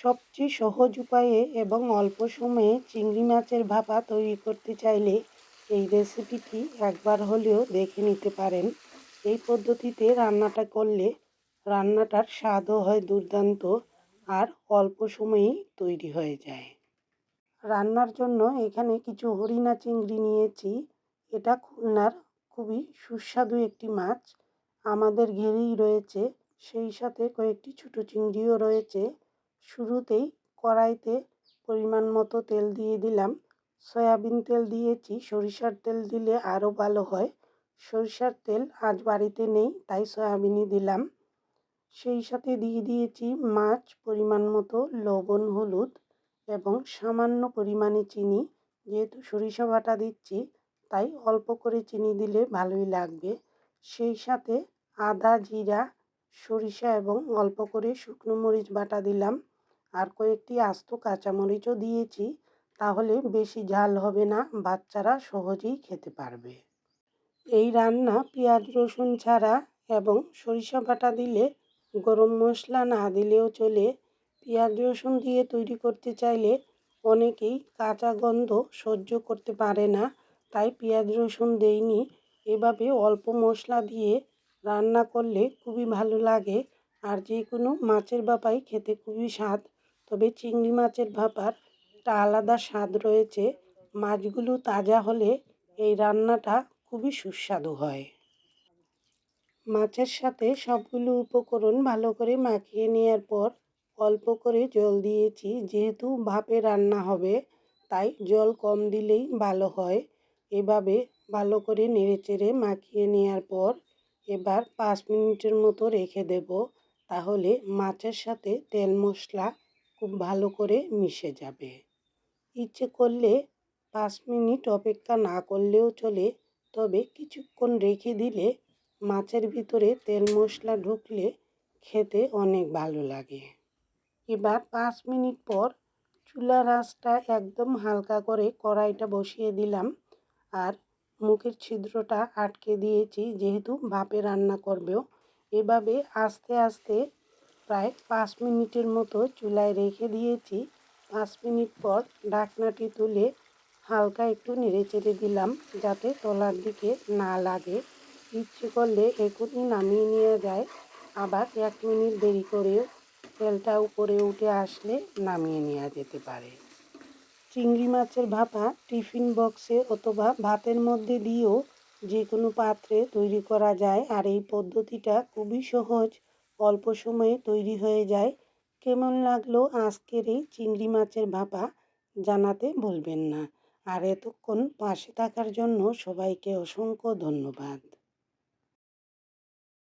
সবচেয়ে সহজ উপায়ে এবং অল্প সময়ে চিংড়ি মাছের ভাপা তৈরি করতে চাইলে এই রেসিপিটি একবার হলেও দেখে নিতে পারেন। এই পদ্ধতিতে রান্নাটা করলে রান্নাটার স্বাদও হয় দুর্দান্ত আর অল্প সময়েই তৈরি হয়ে যায়। রান্নার জন্য এখানে কিছু হরিণা চিংড়ি নিয়েছি। এটা খুলনার খুবই সুস্বাদু একটি মাছ। আমাদের ঘেরেই রয়েছে। সেই সাথে কয়েকটি ছোটো চিংড়িও রয়েছে। শুরুতেই কড়াইতে পরিমাণ মতো তেল দিয়ে দিলাম। সয়াবিন তেল দিয়েছি, সরিষার তেল দিলে আরও ভালো হয়। সরিষার তেল আজ বাড়িতে নেই, তাই সয়াবিনই দিলাম। সেই সাথে দিয়ে দিয়েছি মাছ, পরিমাণ মতো লবণ, হলুদ এবং সামান্য পরিমাণে চিনি। যেহেতু সরিষা বাটা দিচ্ছি, তাই অল্প করে চিনি দিলে ভালোই লাগবে। সেই সাথে আদা, জিরা, সরিষা এবং অল্প করে শুকনো মরিচ বাটা দিলাম। আর কয়েকটি আস্ত কাঁচামরিচও দিয়েছি, তাহলে বেশি ঝাল হবে না, বাচ্চারা সহজেই খেতে পারবে। এই রান্না পেঁয়াজ, রসুন ছাড়া এবং সরিষা বাটা দিলে, গরম মশলা না দিলেও চলে। পেঁয়াজ, রসুন দিয়ে তৈরি করতে চাইলে অনেকেই কাঁচা গন্ধ সহ্য করতে পারে না, তাই পেঁয়াজ, রসুন দেইনি। এভাবে অল্প মশলা দিয়ে রান্না করলে খুবই ভালো লাগে, আর যে কোনো মাছের বাপাই খেতে খুবই স্বাদ। তবে চিংড়ি মাছের ভাপার একটা আলাদা স্বাদ রয়েছে। মাছগুলো তাজা হলে এই রান্নাটা খুবই সুস্বাদু হয়। মাছের সাথে সবগুলো উপকরণ ভালো করে মাখিয়ে নেওয়ার পর অল্প করে জল দিয়েছি। যেহেতু ভাপে রান্না হবে, তাই জল কম দিলেই ভালো হয়। এভাবে ভালো করে নেড়েচেড়ে মাখিয়ে নেওয়ার পর এবার পাঁচ মিনিটের মতো রেখে দেব। তাহলে মাছের সাথে তেল মশলা খুব ভালো করে মিশে যাবে। ইচ্ছে করলে পাঁচ মিনিট অপেক্ষা না করলেও চলে, তবে কিছুক্ষণ রেখে দিলে মাছের ভিতরে তেল মশলা ঢুকলে খেতে অনেক ভালো লাগে। এবার পাঁচ মিনিট পর চুলার আঁচটা একদম হালকা করে কড়াইটা বসিয়ে দিলাম আর মুখের ছিদ্রটা আটকে দিয়েছি, যেহেতু ভাপে রান্না করবেও। এভাবে আস্তে আস্তে প্রায় পাঁচ মিনিটের মতো চুলায় রেখে দিয়েছি। পাঁচ মিনিট পর ঢাকনাটি তুলে হালকা একটু নেড়ে চেড়ে দিলাম যাতে তলার দিকে না লাগে। ইচ্ছে করলে এখনই নামিয়ে নেওয়া যায়। আবার এক মিনিট দেরি করেও তেলটা উপরে উঠে আসলে নামিয়ে নেওয়া যেতে পারে। চিংড়ি মাছের ভাপা টিফিন বক্সে অথবা ভাতের মধ্যে দিয়েও যে কোনো পাত্রে তৈরি করা যায়। আর এই পদ্ধতিটা খুবই সহজ। অল্প সময়ে তৈরি হয়ে যায়। কেমন লাগল আজকের এই চিংড়ি মাছের ভাপা জানাতে ভুলবেন না। আর এতক্ষণ পাশে থাকার জন্য সবাইকে অসংখ্য ধন্যবাদ।